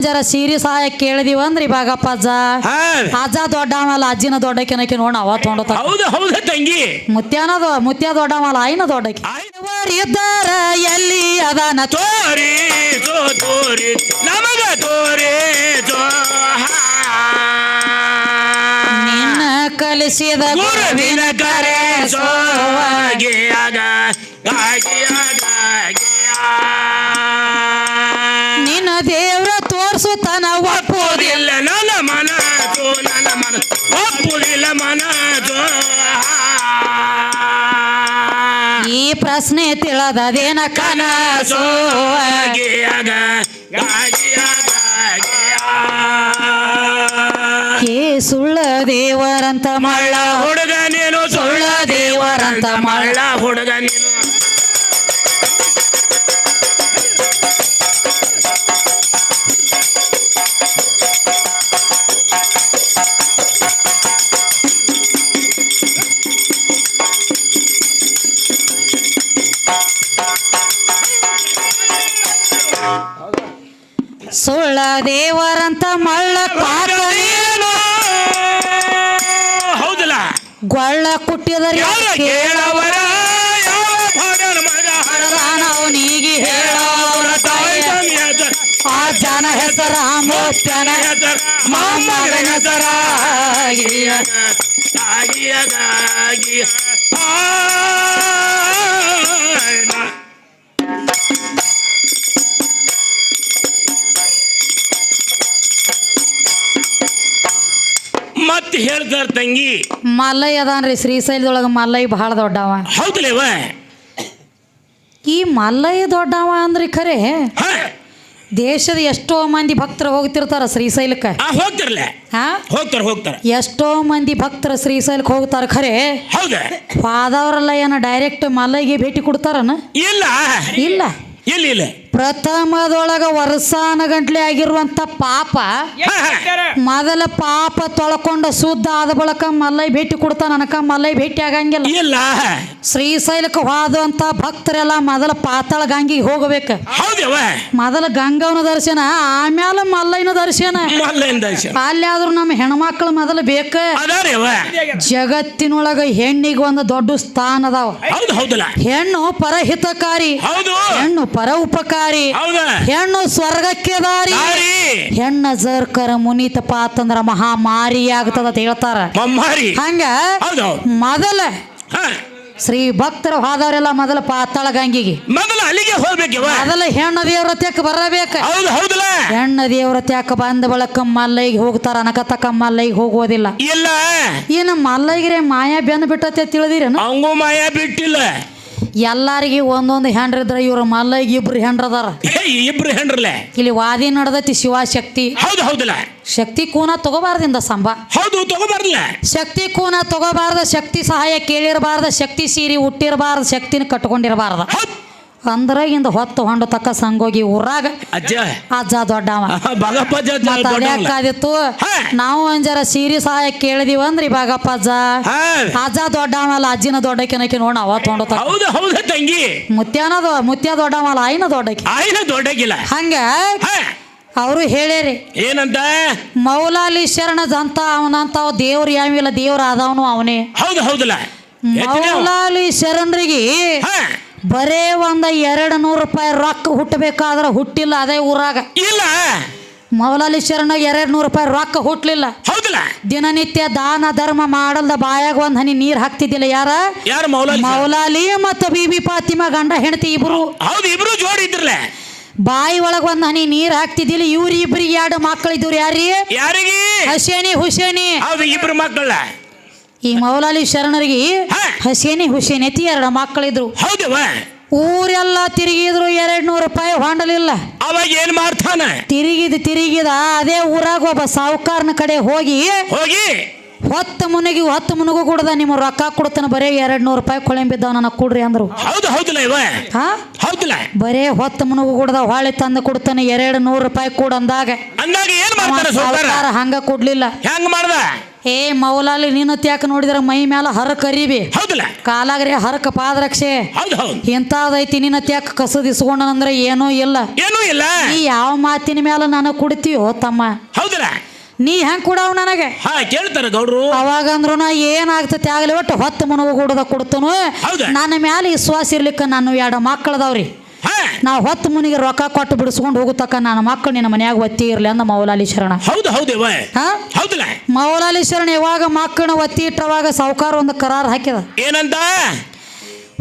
ಜರ ಸೀರಿ ಸಹಾಯ ಕೇಳಿದೀವ ಅಂದ್ರಿ ಬಾಗಪ್ಪ ಅಜ್ಜ ಅಜ್ಜ ಅಜ್ಜ ದೊಡ್ಡವಲ್ಲ ಅಜ್ಜಿನ ದೊಡ್ಡಕಿನಕಿ ನೋಡ ಅವ ತೊಗೊಂಡ ಹೌದು ಹೌದು ತಂಗಿ. ಮುತ್ಯಾನ ಮುತ್ಯ ಮುತ್ಯ ದೊಡ್ಡವಲ್ಲ ಆಯ್ನ ದೊಡ್ಡಕಿ ಇದ್ದಾರ ಎಲ್ಲಿ ಅದನ ತೋರಿ ತೋರಿ ನಮಗ ತೋರಿ ನಿನ್ನ ಕಲಿಸಿದ ಗುರುವಿನ ಕರೆ ಸೋಗಿಯಾಗ ಪ್ರಶ್ನೆ ತಿಳದೇನ ಕನಸು ಏ ಸುಳ್ಳ ದೇವರಂತ ಮಳ್ಳ ಮಳ್ಳ ಹುಡುಗ ನೀನು ಸುಳ್ಳ ದೇವರಂತ ಮಳ್ಳ ಹುಡುಗ ನೀನು ಸುಳ್ಳ ದೇವರಂತ ಮಳ್ಳ ಪಾಪ ನೀನು ಹೌದಲ್ಲ? ಗೊಳ್ಳ ಕುಟ್ಟಿದರಿ ಕೇಳವರ ಯಾವ ಹೇಳವರ ಆ ಜನ ಹೆಸರ ಮೋತ್ಯನ ಮೊಮ್ಮಗನ ಹೆಸರ ಮತ್ತೆ ಹೇಳ್ತಾರ ತಂಗಿ ಮಲ್ಲಯ್ಯ ಅದಾನ್ರಿ ಶ್ರೀಶೈಲದೊಳಗ ಮಲ್ಲಯ್ಯ ಬಹಳ ದೊಡ್ಡವ. ಹೌದಲೇವ ಈ ಮಲ್ಲಯ್ಯ ದೊಡ್ಡವ ಅಂದ್ರಿ ಖರೆ? ಹ? ದೇಶದ ಎಷ್ಟೋ ಮಂದಿ ಭಕ್ತರು ಹೋಗ್ತಿರ್ತಾರ ಶ್ರೀಶೈಲಕ್ಕೆ. ಆ, ಹೋಗ್ತಾರಲ್ಲ? ಹಾ? ಹೋಗ್ತಾರ ಹೋಗ್ತಾರ. ಎಷ್ಟೋ ಮಂದಿ ಭಕ್ತರು ಶ್ರೀಶೈಲಕ್ಕೆ ಹೋಗ್ತಾರ ಖರೆ? ಹೌದ? ಹೋದವರೆಲ್ಲ ಏನ ಡೈರೆಕ್ಟ್ ಮಲ್ಲಯ್ಯಗೆ ಭೇಟಿ ಕೊಡ್ತಾರನ? ಇಲ್ಲ. ಇಲ್ಲ. ಇಲ್ಲ ಇಲ್ಲ? ಪ್ರಥಮದೊಳಗ ವರ್ಷಾನ ಗಂಟ್ಲೆ ಆಗಿರುವಂತ ಪಾಪ. ಮೊದಲ ಪಾಪ ತೊಳ್ಕೊಂಡ ಶುದ್ಧ ಆದ ಬಳಕ ಮಲ್ಲೈ ಭೇಟಿ ಕೊಡ್ತಾನ ನನಕ ಮಲ್ಲೈ ಭೇಟಿ ಆಗಂಗಿಲ್ಲ. ಇಲ್ಲ. ಶ್ರೀಶೈಲಕ್ಕೆ ಹೋದಂತ ಭಕ್ತರೆಲ್ಲ ಮೊದಲ ಪಾತಾಳ ಗಂಗಿಗೆ ಹೋಗಬೇಕು. ಮೊದಲ ಗಂಗವನ ದರ್ಶನ ಆಮೇಲೆ ಮಲ್ಲೈನ ದರ್ಶನ. ಅಲ್ಲಿ ಆದ್ರೂ ನಮ್ಮ ಹೆಣ್ಮಕ್ಳು ಮೊದಲು ಬೇಕ? ಜಗತ್ತಿನೊಳಗ ಹೆಣ್ಣಿಗೆ ಒಂದು ದೊಡ್ಡ ಸ್ಥಾನ ಅದಾವ. ಹೆಣ್ಣು ಪರಹಿತಕಾರಿ. ಹೆಣ್ಣು ಪರ ಉಪಕಾರಿ. ಹೌದ? ಹೆಣ್ಣು ಸ್ವರ್ಗಕ್ಕೆ ದಾರಿ. ದಾರಿ. ಹೆಣ್ಣ ಜರ್ಕರ ಮುನಿತಪ್ಪ ಅಂದ್ರ ಮಹಾಮಾರಿ ಆಗ್ತದ ಅಂತ ಹೇಳ್ತಾರ. ಹಂಗ ಮೊದಲ ಶ್ರೀ ಭಕ್ತರು ಹೋದವರೆಲ್ಲ ಮೊದಲ ಪಾತಾಳ ಗಂಗಿಗೆ. ಮೊದಲು ಅಲ್ಲಿಗೆ ಹೋಗ್ಬೇಕು ಮೊದಲ ಹೆಣ್ಣ ದೇವ್ರ ತ್ಯಾಕ ಬರಬೇಕ. ಹೌದು ಹೌದಲ್ಲ? ಹೆಣ್ಣ ದೇವ್ರ ತ್ಯಾಕ ಬಂದ ಬಳಕ ಮಲ್ಲೈಗೆ ಹೋಗ್ತಾರ ಅನಕತಕ್ಕ ಮಲ್ಲೈಗೆ ಹೋಗೋದಿಲ್ಲ. ಇಲ್ಲ. ಏನು ಮಲ್ಲೈಗ್ರೆ ಮಾಯಾ ಬೆಂದ್ ಬಿಟ್ಟತ್ತೆ ತಿಳಿದಿರೇನು? ಹಂಗೂ ಮಾಯ ಬಿಟ್ಟಿಲ್ಲ. ಎಲ್ಲಾರಿಗೆ ಒಂದೊಂದು ಹೆಂಡ್ರಿದ್ರ ಇವ್ರ ಮಲ್ಲಯ್ಯಗೆ ಇಬ್ರು ಹೆಂಡ್ರದಾರ ಅದಾರ ಇಬ್ರು ಹೆಂಡ್ರಲ್ಲೇ ಇಲ್ಲಿ ವಾದಿ ನಡೆದೈತಿ ಶಿವಶಕ್ತಿ ಹೌದು ಹೌದಲ್ಲ? ಶಕ್ತಿ ಕೂನ ತಗೋಬಾರ್ದಿಂದ ಸಂಭ ಹೌದು ತಗೋಬಾರ್ದಿಲ್ಲ? ಶಕ್ತಿ ಕೂನ ತಗೋಬಾರ್ದ ಶಕ್ತಿ ಸಹಾಯ ಕೇಳಿರಬಾರ್ದ ಶಕ್ತಿ ಸೀರಿ ಹುಟ್ಟಿರಬಾರ್ದ ಶಕ್ತಿನ ಕಟ್ಕೊಂಡಿರಬಾರ್ದ. ಅಂದ್ರ ಇಂದ ಹೊತ್ತು ಹೊಂಡ ತಕ್ಕ ಸಂಗೋಗಿ ಊರಾಗ ಅಜ್ಜ. ಅಜ್ಜ ದೊಡ್ಡವ. ಬಾಗಪ್ಪ ಅಜ್ಜ ಅಜ್ಜ ಮತ್ತ ಅದ್ಯಾಕಾದಿತ್ತು ನಾವು ಒಂದ್ ಜರ ಸೀರಿ ಸಹಾಯ ಕೇಳಿದೀವಿ ಅಂದ್ರಿ ಬಾಗಪ್ಪ ಅಜ್ಜ. ಅಜ್ಜ ಅಜ್ಜ ದೊಡ್ಡವಲ್ಲ ಅಜ್ಜಿನ ದೊಡ್ಡಕಿನಕಿ ನೋಡ ಅವ ಹೊಂಡ ಹೌದು ಹೌದು ತಂಗಿ. ಮುತ್ಯಾನ ಮುತ್ಯ ಮುತ್ಯ ದೊಡ್ಡವಲ್ಲ ಆಯ್ನ ದೊಡ್ಡಕಿ. ಆಯ್ನ ದೊಡ್ಡಗಿಲ್ಲ ಹಂಗ ಅವರು ಹೇಳಿರಿ ಏನಂತ? ಮೌಲಾಲಿ ಶರಣ ಅಂತ ಅವನಂತ ದೇವ್ರು ಯಾವಿಲ್ಲ ದೇವ್ರ ಆದವನು ಅವನೇ. ಹೌದು ಹೌದಲ್ಲ. ಮೌಲಾಲಿ ಶರಣರಿಗೆ ಬರೇ ಒಂದ ಎರಡು ನೂರು ರೂಪಾಯಿ ರೊಕ್ಕ ಹುಟ್ಟಬೇಕಾದ್ರೆ ಹುಟ್ಟಿಲ್ಲ ಅದೇ ಊರಾಗ. ಇಲ್ಲ. ಮೌಲಾಲಿ ಶರಣ ಎರಡು ನೂರು ರೂಪಾಯಿ ರೊಕ್ಕ ಹುಟ್ಟಲಿಲ್ಲ ಹೌದಲ್ಲ. ದಿನನಿತ್ಯ ದಾನ ಧರ್ಮ ಮಾಡಲ್ದ ಬಾಯಾಗ ಒಂದ್ ಹನಿ ನೀರ್ ಹಾಕ್ತಿದ್ದಿಲ್ಲ ಯಾರ? ಯಾರು ಮೌಲಾಲಿ? ಮೌಲಾಲಿ ಮತ್ತು ಬಿಬಿ ಫಾತಿಮಾ ಗಂಡ ಹೆಂಡತಿ ಇಬ್ರು. ಹೌದು ಇಬ್ರು ಜೋಡಿ ಇದ್ರಲ್ಲ. ಬಾಯಿ ಒಳಗ ಒಂದ್ ಹನಿ ನೀರ್ ಹಾಕ್ತಿದ್ದಿಲ್ಲ. ಇವ್ರ ಇಬ್ರಿಗೆ ಎರಡು ಮಕ್ಕಳು ಇದ್ರು ಯಾರಿ? ಯಾರಿಗೆ? ಹಸೇನಿ ಹುಸೇನಿ. ಇಬ್ರು ಮಕ್ಕಳ ಈ ಮೌಲಾಲಿ ಶರಣರಿಗೆ. ಹಸೇನಿ ಹುಸೇನಿ ಐತಿ ಎರಡು ಮಕ್ಕಳಿದ್ರು. ಹೌದವ ಊರೆಲ್ಲ ತಿರುಗಿದ್ರು ಎರಡ್ ನೂರು ರೂಪಾಯಿ ಹೊಂಡಲಿಲ್ಲ. ಅವಾಗ ಏನ್ ಮಾಡ್ತಾನ? ತಿರುಗಿದ ತಿರುಗಿದ ಅದೇ ಊರಾಗ ಒಬ್ಬ ಸಾಹುಕಾರನ ಕಡೆ ಹೋಗಿ ಹೋಗಿ? ಹೊತ್ತು ಮುನಗಿ ಹೊತ್ತು ಮುನಗು ಕೊಡದ ನಿಮ್ಮ ರೊಕ್ಕ ಕೊಡ್ತಾನ ಬರೇ ಎರಡ್ ನೂರು ರೂಪಾಯಿ ಕೊಳೆಂಬಿದ್ದಾವ ನನಗೆ ಕೊಡ್ರಿ ಅಂದ್ರು. ಹೌದು ಹೌದಿಲ್ಲ ಇವ. ಹಾ? ಹೌದಲ್ಲ. ಬರೇ ಹೊತ್ತು ಮುನಗು ಕೊಡದ ಹೊಳೆ ತಂದು ಕೊಡ್ತಾನೆ ಎರಡು ನೂರು ರೂಪಾಯಿ ಕೂಡ ಅಂದಾಗ. ಅಂದಾಗ ಏನ್ ಅವ ಸಾಹುಕಾರ ಹಂಗ ಕೊಡ್ಲಿಲ್ಲ. ಹೆಂಗ್ ಮಾಡ್ದ? ಏ ಮೌಲಾಲಿ ನೀನು ತ್ಯಾಕ ನೋಡಿದ್ರ ಮೈ ಮ್ಯಾಲ ಹರ ಕರಿಬಿ. ಹೌದಲ್ಲ? ಕಾಲಾಗ್ರೆ ಹರಕ ಪಾದರಕ್ಷೆ. ಹೌದು ಹೌದು. ಇಂಥದೈತಿ ನಿನ್ನ ತ್ಯಾಕ ಕಸದಿಸ್ಕೊಂಡನಂದ್ರೆ ಏನೂ ಇಲ್ಲ. ಏನೂ ಇಲ್ಲ. ನೀ ಯಾವ ಮಾತಿನ ಮ್ಯಾಲ ನಾನು ಕುಡ್ತೀಯೋ ತಮ್ಮ? ಹೌದಲ್ಲ. ನೀ ಹೆಂಗ್ ಕೊಡವ್ ನನಗೆ? ಹಾ ಕೇಳ್ತಾರ ಗೌಡ್ರು. ಅವಾಗ ಅಂದ್ರು ನಾ ಏನಾಗ್ತೈತಿ ಆಗ್ಲಿ ಒಟ್ಟು ಹೊತ್ತು ಮನವು ಕೂಡದ ಕೊಡ್ತನು? ನನ್ನ ಮ್ಯಾಲ ವಿಶ್ವಾಸ ಇರ್ಲಿಕ್ಕ ನಾನು ಎರಡು ಮಕ್ಕಳದವ್ರಿ. ನಾ ಹೊತ್ತು ಮುನಿಗೆ ರೊಕ್ಕ ಕೊಟ್ಟು ಬಿಡಿಸ್ಕೊಂಡು ಹೋಗುತ್ತಕ್ಕ ನನ್ನ ಮಕ್ಕಳು ನಿನ್ನ ಮನ್ಯಾಗ ಒತ್ತಿ ಇರ್ಲಿ ಅಂದ ಮೌಲಾಲಿ ಶರಣ. ಹೌದು ಹೌದೇವ ಹಾ? ಹೌದಲ್ಲ. ಮೌಲಾಲಿ ಶರಣ ಯಾವಾಗ ಮಕ್ಕಳನ್ನ ಒತ್ತಿ ಇಟ್ಟವಾಗ ಸಾವುಕಾರ ಒಂದು ಕರಾರ್ ಹಾಕಿದ ಏನಂತ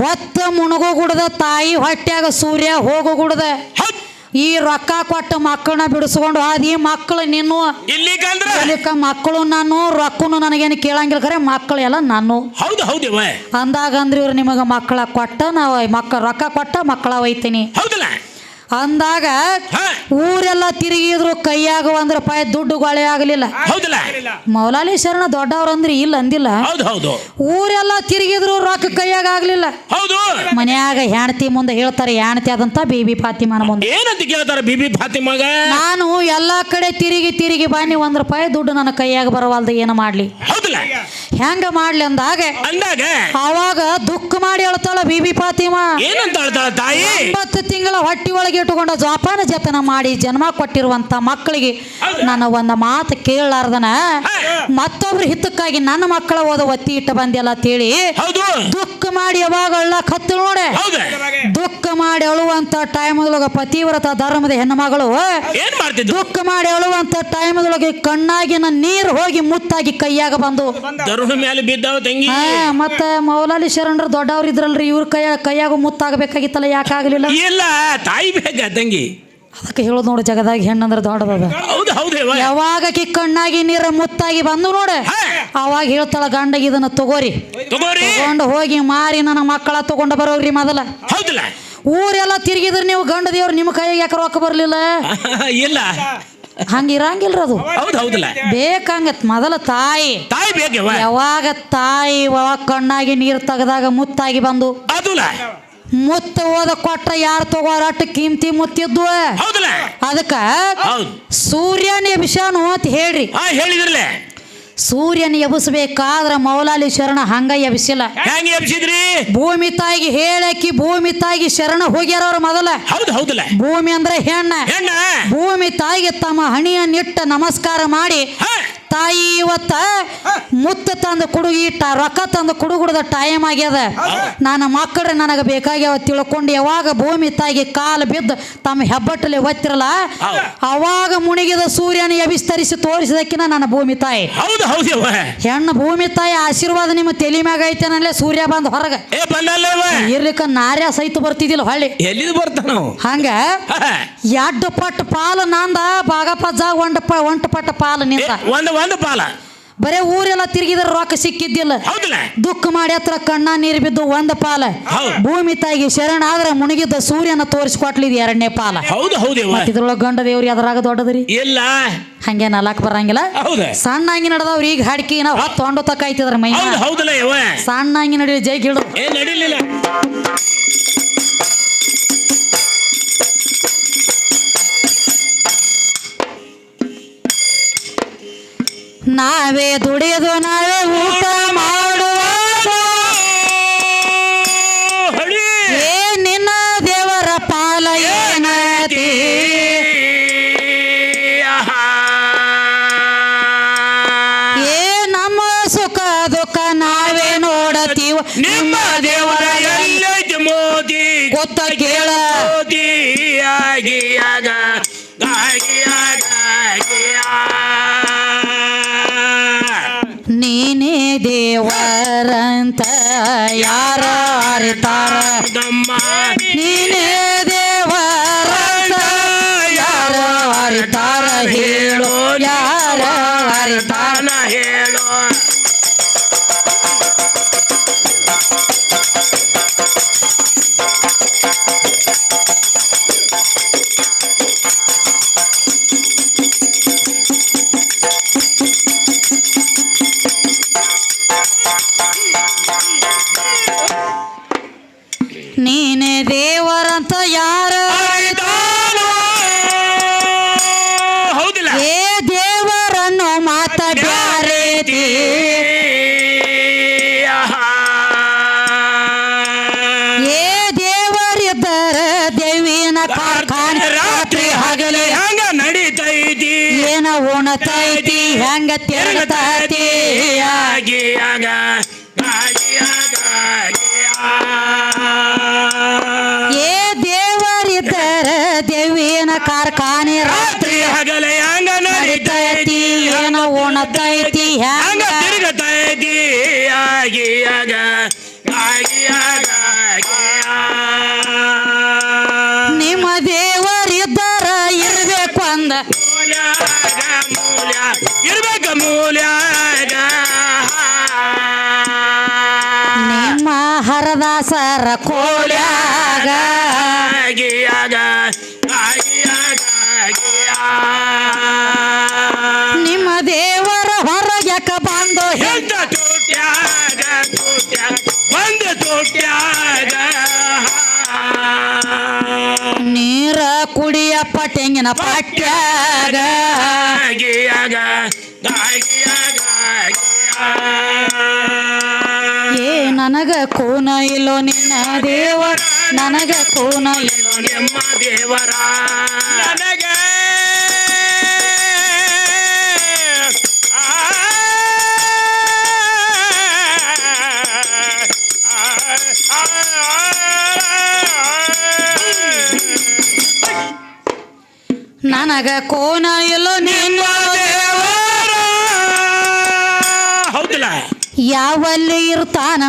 ಹೊತ್ತ ಮುಣಗು ಗುಡದ ತಾಯಿ ಹೊಟ್ಯಾಗ ಸೂರ್ಯ ಹೋಗು ಗುಡದ. ಹೌದ್ ಈ ರೊಕ್ಕ ಕೊಟ್ಟ ಮಕ್ಕಳನ್ನ ಬಿಡಿಸ್ಕೊಂಡು ಹೋದ ಈ ಮಕ್ಕಳು ನಿನ್ನು ಇಲ್ಲಿಕಂದ್ರ ಅದಕ್ಕ ಮಕ್ಕಳು ನಾನು ರೊಕ್ಕನು ನನಗೇನು ಕೇಳಂಗಿಲ್ಲ ಕರೆ ಮಕ್ಕಳು ಎಲ್ಲ ನಾನು. ಹೌದು ಅಂದಾಗ ಅಂದ್ರೆ ಇವ್ರು ನಿಮಗೆ ಮಕ್ಕಳ ಕೊಟ್ಟ ನಾವು ಮಕ್ಕ ರೊಕ್ಕ ಕೊಟ್ಟ ಮಕ್ಕಳ ಒಯ್ತೀನಿ ಅಂದಾಗ ಊರೆಲ್ಲ ತಿರುಗಿದ್ರು ಕೈಯಾಗ ಒಂದ್ ರೂಪಾಯಿ ದುಡ್ಡು ಗೊಳೆ ಆಗಲಿಲ್ಲ. ಮೌಲಾಲಿ ಶರಣ ದೊಡ್ಡವ್ರ ಅಂದ್ರೆ ಇಲ್ಲ ಅಂದಿಲ್ಲ. ಊರೆಲ್ಲ ತಿರುಗಿದ್ರು ರೊಕ್ಕ ಕೈಯಾಗ ಆಗ್ಲಿಲ್ಲ. ಮನ್ಯಾಗ ಹೆಣ್ತಿ ಮುಂದೆ ಹೇಳ್ತಾರೆ ಹೆಣ್ತಿ ಆದಂತ ಬಿಬಿ ಫಾತಿಮಾನ ಮುಂದೆ. ಏನಂತ ಕೇಳ್ತಾರ ಬಿಬಿ ಫಾತಿಮಾಗ? ನಾನು ಎಲ್ಲಾ ಕಡೆ ತಿರುಗಿ ತಿರುಗಿ ಬನ್ನಿ ಒಂದ್ ರೂಪಾಯಿ ದುಡ್ಡು ನನ್ನ ಕೈಯಾಗ ಬರವಲ್ದು ಏನು ಮಾಡ್ಲಿ? ಹೆಂಗ ಮಾಡ್ಲಿ ಅಂದಾಗ? ಅಂದಾಗ? ಅವಾಗ ದುಃಖ ಮಾಡಿ ಹೇಳ್ತಾಳ ಬಿಬಿ ಫಾತಿಮಾ. ಏನಂತ ಹೇಳ್ತಾಳ ತಾಯಿ? ಒಂಬತ್ತು ತಿಂಗಳ ಹೊಟ್ಟಿ ಒಳಗೆ ಇಟ್ಟುಕೊಂಡ ಜೋಪಾನ ಜತನ ಮಾಡಿ ಜನ್ಮ ಕೊಟ್ಟಿರುವಂತ ಮಕ್ಕಳಿಗೆ ನನ್ನ ಒಂದು ಮಾತು ಕೇಳಲಾರ್ದನ? ಮತ್ತೊಬ್ರು ಹಿತಕ್ಕಾಗಿ ನನ್ನ ಮಕ್ಕಳ ಓದ ಒತ್ತಿ ಇಟ್ಟು ಬಂದಿಲ್ಲ ಅಂತ ಹೌದು. ದುಃಖ ಮಾಡಿ ಯಾವಾಗ ಕತ್ತು ನೋಡೆ. ಮಾಡಿ ಅಳುವಂತ ಟೈಮ್ದೊಳಗ ಪತಿವ್ರತ ಧರ್ಮದ ಹೆಣ್ಣು ಮಗಳು ಮಾಡ್ತಿದ್ರು ದುಃಖ ಮಾಡಿ ಅಳುವಂತ ಟೈಮ್ದೊಳಗೆ ಕಣ್ಣಾಗಿನ ನೀರು ಹೋಗಿ ಮುತ್ತಾಗಿ ಕೈಯಾಗ ಬಂದು. ಮತ್ತೆ ಮೇಲೆ ಬಿದ್ದಾವ ತಂಗಿ. ಹಾ ಮತ್ತ ಮೌಲಾಲಿ ಶರಣರು ದೊಡ್ಡವ್ರು ಇದ್ರಲ್ರಿ ಇವ್ರ ಕೈಯ ಕೈಯಾಗ ಮುತ್ತಾಗಬೇಕಾಗಿತ್ತಲ್ಲ ಯಾಕಾಗ್ಲಿಲ್ಲ ಇಲ್ಲ ತಾಯಿ ಬೇಕ ತಂಗಿ? ಅದಕ್ಕೆ ಹೇಳೋದು ನೋಡು ಜಗದಾಗ ಹೆಣ್ಣಂದ್ರೆ ದೊಡ್ಡದದ. ಹೌದು ಹೌದೇವ ಯಾವಾಗ ಕಿ ಕಣ್ಣಾಗಿ ನೀರ ಮುತ್ತಾಗಿ ಬಂದು ನೋಡು. ಅವಾಗ ಹೇಳ್ತಾಳ ಗಂಡಗೆ ಇದನ್ನ ತಗೋರಿ. ತಗೋರಿ. ತಗೊಂಡು ಹೋಗಿ ಮಾರಿ ನನ್ನ ಮಕ್ಕಳ ತಗೊಂಡು ಬರೋರಿ ಮೊದಲ. ಹೌದಲ್ಲ? ಊರೆಲ್ಲ ತಿರುಗಿದ್ರೆ ನೀವು ಗಂಡ ದೇವ್ರು ನಿಮ್ಮ ಕೈಯಾಗ ಯಾಕೆ ರೊಕ್ಕ ಬರ್ಲಿಲ್ಲ? ಇಲ್ಲ. ಹಂಗಿರಂಗಿಲ್ರ ಅದು. ಹೌದು ಹೌದಲ್ಲ. ಬೇಕಂಗತ್ ಮೊದಲ ತಾಯಿ. ತಾಯಿ ಬೇಕವ? ಯಾವಾಗ ತಾಯಿ ಯಾವಾಗ ಕಣ್ಣಾಗಿ ನೀರು ತೆಗೆದಾಗ ಮುತ್ತಾಗಿ ಬಂದು? ಮುತ್ತ ಓದ ಕೊಟ್ಟ ಯಾರು ತಗೋರ ಅಟ್ಟು ಕಿಮ್ತಿ ಮುತ್ತಿದ್ವು ಅದಕ್ಕ ಸೂರ್ಯನ ವಿಷಾನು ಅಂತ ಹೇಳ್ರಿ. ಹೇಳಿದ್ರಲ್ಲ. ಸೂರ್ಯನ ಎಬ್ಬಿಸಬೇಕಾದ್ರ ಮೌಲಾಲಿ ಶರಣ ಹಂಗ ಎಬ್ಸಿಲ್ಲ ಹೆಂಗ ಎಬ್ಸಿದ್ರಿ ಭೂಮಿ ತಾಯಿಗೆ ಹೇಳಕಿ ಭೂಮಿ ತಾಯಿಗೆ ಶರಣ ಹೋಗ್ಯಾರ ಅವ್ರ ಮೊದಲ. ಹೌದು ಹೌದಲ್ಲ. ಭೂಮಿ ಅಂದ್ರೆ ಹೆಣ್ಣ. ಭೂಮಿ ತಾಯಿಗೆ ತಮ್ಮ ಹಣಿಯನ್ನಿಟ್ಟ ನಮಸ್ಕಾರ ಮಾಡಿ ತಾಯಿ ಇವತ್ತ ಮುತ್ತ ತಂದು ಕುಡುಗಿ ರೊಕ್ಕ ತಂದು ಕುಡುಗುಡದ ಟೈಮ್ ಆಗ್ಯದ. ನನ್ನ ಮಕ್ಕಳು ನನಗೆ ಬೇಕಾಗ್ಯಾವ ತಿಳ್ಕೊಂಡು ಯಾವಾಗ ಭೂಮಿ ತಾಗಿ ಕಾಲು ಬಿದ್ದು ತಮ್ಮ ಹೆಬ್ಬಟ್ಟಲ್ಲಿ ಒತ್ತಿರಲ್ಲ ಅವಾಗ ಮುಣಿಗಿದ ಸೂರ್ಯನ ಎಬಿಸ್ತರಿಸಿ ತೋರಿಸಿದಕ್ಕಿನ ನನ್ನ ಭೂಮಿ ತಾಯಿ. ಹೆಣ್ಣು ಭೂಮಿ ತಾಯಿ ಆಶೀರ್ವಾದ ನಿಮ್ಮ ತಲೆ ಮ್ಯಾಗ ಐತೇನಲ್ಲೇ ಸೂರ್ಯ ಬಂದು ಹೊರಗೆ. ಇರ್ಲಿಕ್ಕ ನಾರ್ಯ ಸಹಿತ ಬರ್ತಿದಿಲ್ಲ ಹೊಳ್ಳಿ. ಎಲ್ಲಿದ್ ಬರ್ತಾನ ಹಂಗ? ಎಡ್ಡು ಪಟ್ಟ ಪಾಲು ನಂದ ಬಾಗಪ್ಪ ಒಂಟ ಪ ಒಂಟ ಪಟ್ಟ ಪಾಲು ನಿಂದ. ಒಂದು ಒಂದು ಪಾಲ. ಬರೇ ಊರೆಲ್ಲ ತಿರುಗಿದ್ರ ರೊಕ್ಕ ಸಿಕ್ಕಿದ್ದಿಲ್ಲ. ದುಃಖ ಮಾಡಿ ಹತ್ರ ಕಣ್ಣ ನೀರು ಬಿದ್ದು ಒಂದ್ ಪಾಲ. ಭೂಮಿ ತಾಯಿಗೆ ಶರಣ ಆದ್ರೆ ಮುಣಗಿದ್ದ ಸೂರ್ಯನ ತೋರಿಸ್ಕೊಟ್ಲಿದ್ ಎರಡನೇ ಪಾಲ. ಹೌದು ಹೌದೇವ ಮತ್ತ್ ಇದ್ರೊಳಗ ಗಂಡ ದೇವ್ರಿ ಅದ್ರಾಗ ದೊಡ್ಡದ್ರಿ? ಇಲ್ಲ. ಹಂಗೆ ನಾಲ್ಕು ಬರಂಗಿಲ್ಲ. ಸಣ್ಣ ಹಂಗಿ ನಡೆದವ್ರಿ ಈಗ ಹಾಡ್ಕಿ ನಾವು ಹೊತ್ತು ಹೊಂಡು ಐತಿದ್ರ ಮೈ ಸಣ್ಣ ಹಂಗಿ ನಡೀಲಿ ಜೈ ನಡಿಲಿಲ್ಲ. ನಾವೇ ದುಡಿಯೋದು ನಾವೇ ಊಟ ಮಾಡುವ ಏ ನಿನ್ನ ದೇವರ ಪಾಲ ಏನತಿ? ಏ ನಮ್ಮ ಸುಖ ದುಃಖ ನಾವೇ ನೋಡತೀವ. ನಿಮ್ಮ ದೇವರಂತ ಯಾರ ಅರಿತಾರ? ಹೆಂಗ ತಿರುಗತೈತಿ ಆಗಿಯಾಗ ಆಗಿಯಾಗ ಏ ದೇವರಿದ್ದರ ದೇವಿನ ಕಾರ್ಖಾನೆ ರಾತ್ರಿ ಹಗಲ ಹಂಗ ನಡಿತೈತಿ ಏನ ಉಣತೈತಿ ಹಂಗ ಹೆಂಗ ತಿರುಗತೈತಿ ಆಗಿಯಾಗ ಒಂದು ತೋಟ್ಯಾಗ ನೀರ ಕುಡಿಯಪ್ಪ ತೆಂಗಿನ ಪಟ್ಯಾಗ. ಗಿಯಾಗ ಗಾಗಿಯಾಗ ಏ ನನಗ ಕೋನ ಇಲ್ಲೋ ನಿನ್ನ ದೇವರ ನನಗ ಕೋನ ಇಲ್ಲೋ ನಿಮ್ಮ ದೇವರ. ನನಗ ನನಗ ಕೋನ ಎಲ್ಲೋ ಹೌದಲ್ಲ ಯಾವಲ್ಲಿ ಇರ್ತಾನ